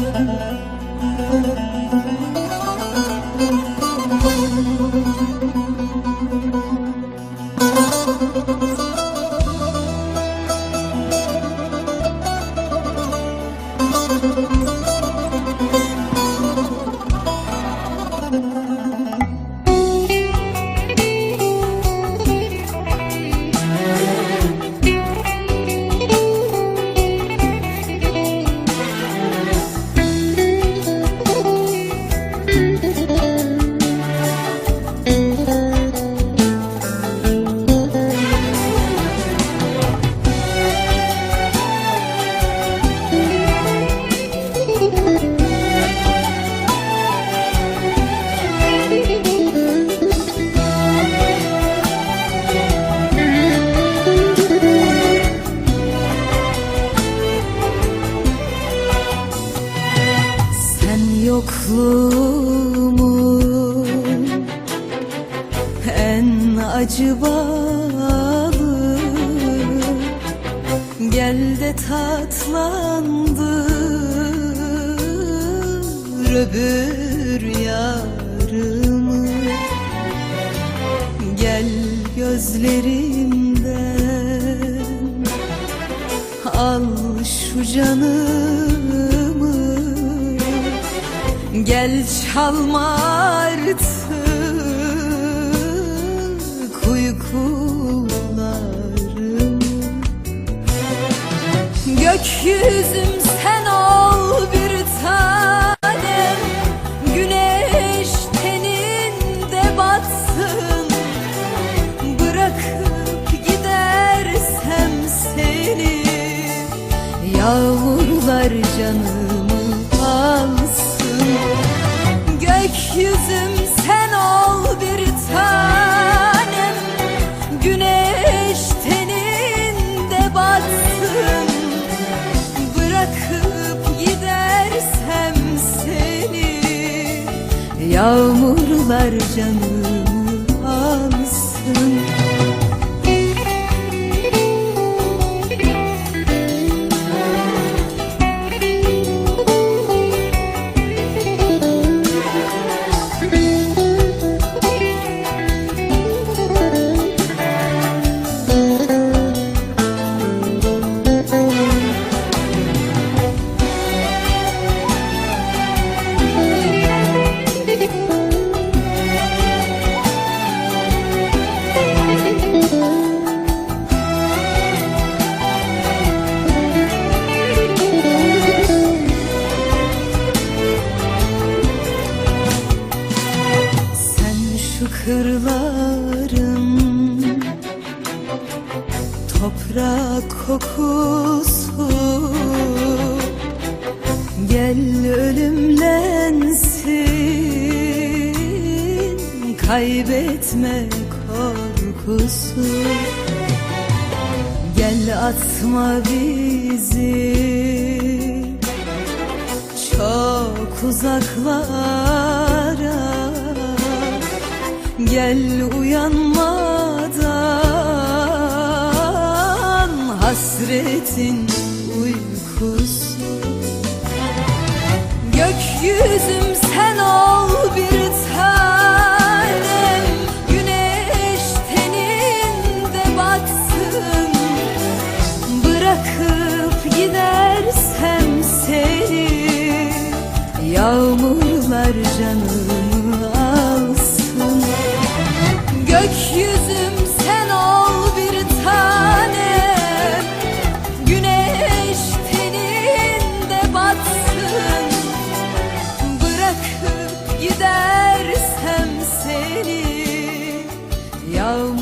Sen yokluğumun en acı balı. Gel de tatlandır öbür yarımı. Gel gözlerimden al şu canımı Gel çalma artık uykularımı Gökyüzüm sen ol bir tanem Güneş teninde batsın. Bırakıp gidersem seni Yağmurlar canımı Yağmurlar canımı alsın kırların Toprak kokusu. Gel ölümlensin. Kaybetme korkusu. Gel atma bizi. Çok uzaklara Gel uyanmadan hasretin uykusu. Gökyüzüm sen ol bir tanem Güneş teninde batsın. Bırakıp gidersem seni Yağmurlar canımı Gökyüzüm sen ol bir tanem Güneş teninde batsın. Bırakıp gidersem seni Yağmur